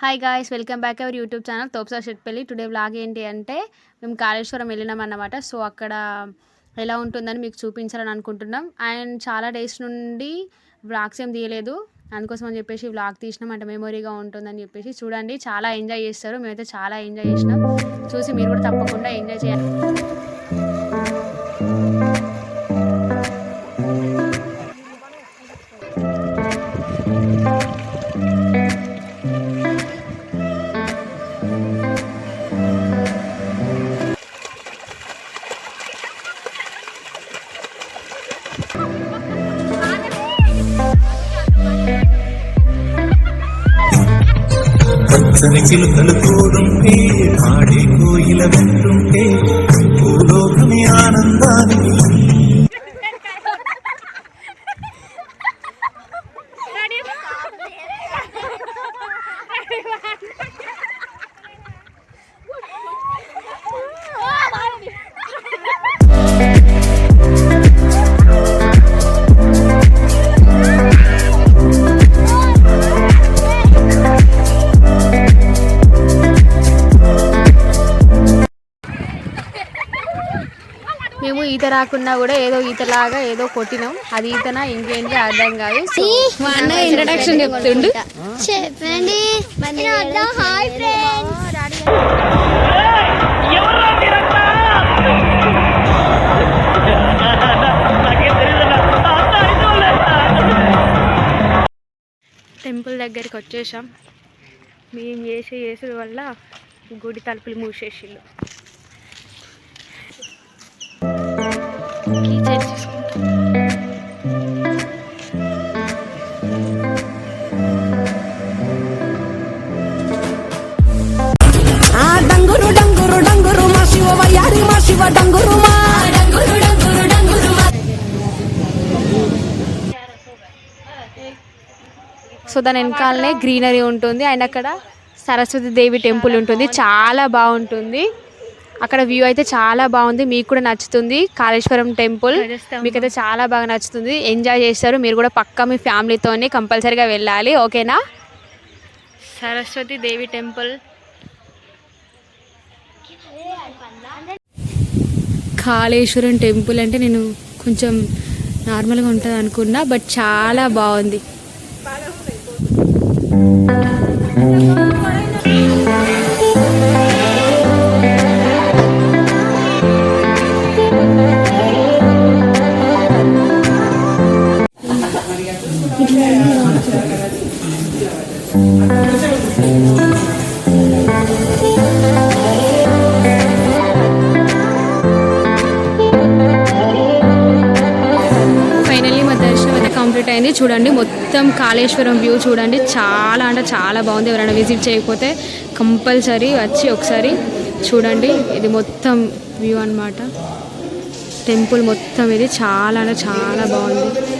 Hi guys welcome back our YouTube channel తోప్సా Shetpalli today vlog ఏంటి అంటే మేము కాళేశ్వరం వెళ్ళినాం అన్నమాట. సో అక్కడ ఎలా ఉంటుందని మీకు చూపించాలని అనుకుంటున్నాం. అండ్ చాలా డేస్ నుండి వ్లాగ్స్ ఏం తీయలేదు. అందుకోసం అని చెప్పేసి వ్లాగ్ తీసినాం. అంటే మెమొరీగా ఉంటుందని చెప్పేసి చూడండి. చాలా ఎంజాయ్ చేస్తారు. మేమైతే చాలా ఎంజాయ్ చేసినాం. చూసి మీరు కూడా తప్పకుండా ఎంజాయ్ చేయాలి. வாசனை சிலு தழுத்தோடும் தேர். ஆடை கோயில வென்றும் தேர். ఈత రాకున్నా కూడా ఏదో ఈతలాగా ఏదో కొట్టినాం. అది ఈతనా ఇంకేంటి అర్థం కాదు. సో మా అన్న ఇంట్రడక్షన్ చెప్తుండు. చెప్పండి. హాయ్ ఫ్రెండ్స్ టెంపుల్ దగ్గరికి వచ్చేసాం. మేము చేసే చేసుడు వల్ల గుడి తలుపులు మూసేసిళ్ళు డంగురు డంగురు డంగురు మా శివ వయ్యారి మా శివ డంగురు మా. డంగురు డంగురు డంగురు సో దాని వెనకాలనే గ్రీనరీ ఉంటుంది. అండ్ అక్కడ సరస్వతి దేవి టెంపుల్ ఉంటుంది. చాలా బాగుంటుంది. అక్కడ వ్యూ అయితే చాలా బాగుంది. మీకు కూడా నచ్చుతుంది. కాళేశ్వరం టెంపుల్ మీకైతే చాలా బాగా నచ్చుతుంది. ఎంజాయ్ చేస్తారు. మీరు కూడా పక్కా మీ ఫ్యామిలీతోనే కంపల్సరీగా వెళ్ళాలి. ఓకేనా? సరస్వతి దేవి టెంపుల్. కాళేశ్వరం టెంపుల్ అంటే నేను కొంచెం నార్మల్గా ఉంటుంది అనుకున్నా బట్ చాలా బాగుంది. కంప్లీట్ అయింది. చూడండి మొత్తం కాళేశ్వరం వ్యూ చూడండి. చాలా అంటే చాలా బాగుంది. ఎవరైనా విజిట్ చేయకపోతే కంపల్సరీ వచ్చి ఒకసారి చూడండి. ఇది మొత్తం వ్యూ అనమాట టెంపుల్ మొత్తం ఇది చాలా అంటే చాలా బాగుంది.